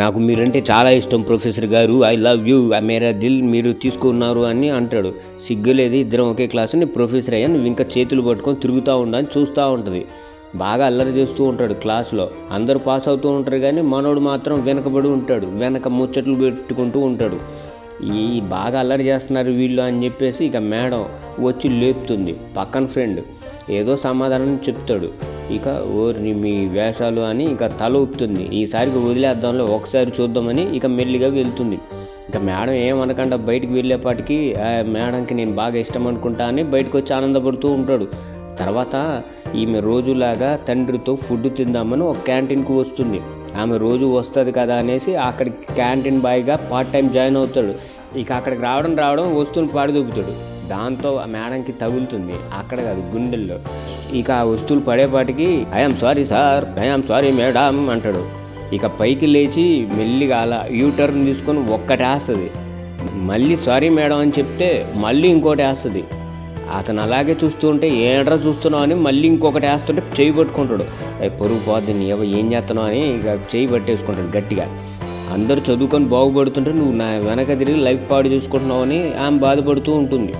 నాకు మీరంటే చాలా ఇష్టం ప్రొఫెసర్ గారు. ఐ లవ్ యూ మేరా దిల్ మీరు తీసుకున్నారు అని అంటాడు. సిగ్గులేదు ఇద్దరం ఒకే క్లాసు నేను ప్రొఫెసర్ అయ్యా నువ్వు ఇంకా చేతులు పట్టుకొని తిరుగుతూ ఉండని చూస్తూ ఉంటుంది. బాగా అల్లరి చేస్తూ ఉంటాడు క్లాస్లో. అందరూ పాస్ అవుతూ ఉంటారు కానీ మనోడు మాత్రం వెనకబడి ఉంటాడు. వెనక ముచ్చట్లు పెట్టుకుంటూ ఉంటాడు. ఈ బాగా అల్లరి చేస్తున్నారు వీళ్ళు అని చెప్పేసి ఇక మేడం వచ్చి లేపుతుంది. పక్కన ఫ్రెండ్ ఏదో సమాధానం చెప్తాడు. ఇక ఓరిని మీ వేషాలు అని ఇక తల ఊపుతుంది. ఈసారికి వదిలేద్దాంలో ఒకసారి చూద్దామని ఇక మెల్లిగా వెళ్తుంది. ఇక మేడం ఏమనకుండా బయటికి వెళ్ళేపాటికి మేడంకి నేను బాగా ఇష్టం అనుకుంటా అని బయటకు వచ్చి ఆనందపడుతూ ఉంటాడు. తర్వాత ఈమె రోజులాగా తండ్రితో ఫుడ్ తిందామని ఒక క్యాంటీన్కి వస్తుంది. ఆమె రోజు వస్తుంది కదా అనేసి అక్కడికి క్యాంటీన్ బాయ్గా పార్ట్ టైం జాయిన్ అవుతాడు. ఇక అక్కడికి రావడం రావడం వస్తువుని పాడుదూపుతాడు దాంతో ఆ మేడంకి తగులుతుంది. అక్కడ కాదు గుండెల్లో. ఇక ఆ వస్తువులు పడేపాటికి I'm sorry sir I'm sorry madam అంటాడు. ఇక పైకి లేచి మెల్లిగా అలా యూటర్న్ తీసుకొని ఒక్కటి వేస్తుంది మళ్ళీ సారీ మేడం అని చెప్తే మళ్ళీ ఇంకోటి వేస్తుంది అతను అలాగే చూస్తుంటే ఏడ్రా చూస్తున్నావు అని మళ్ళీ ఇంకొకటి వేస్తుంటే చేయి పట్టుకుంటాడు. పొరుగు పోద్ది నీ ఏం చేస్తున్నావు అని ఇక చేయి పట్టేసుకుంటాడు గట్టిగా. అందరూ చదువుకొని బాగుపడుతుంటే నువ్వు నా వెనక తిరిగి లైఫ్ పాడు చూసుకుంటున్నావు అని ఆమె బాధపడుతూ ఉంటుంది.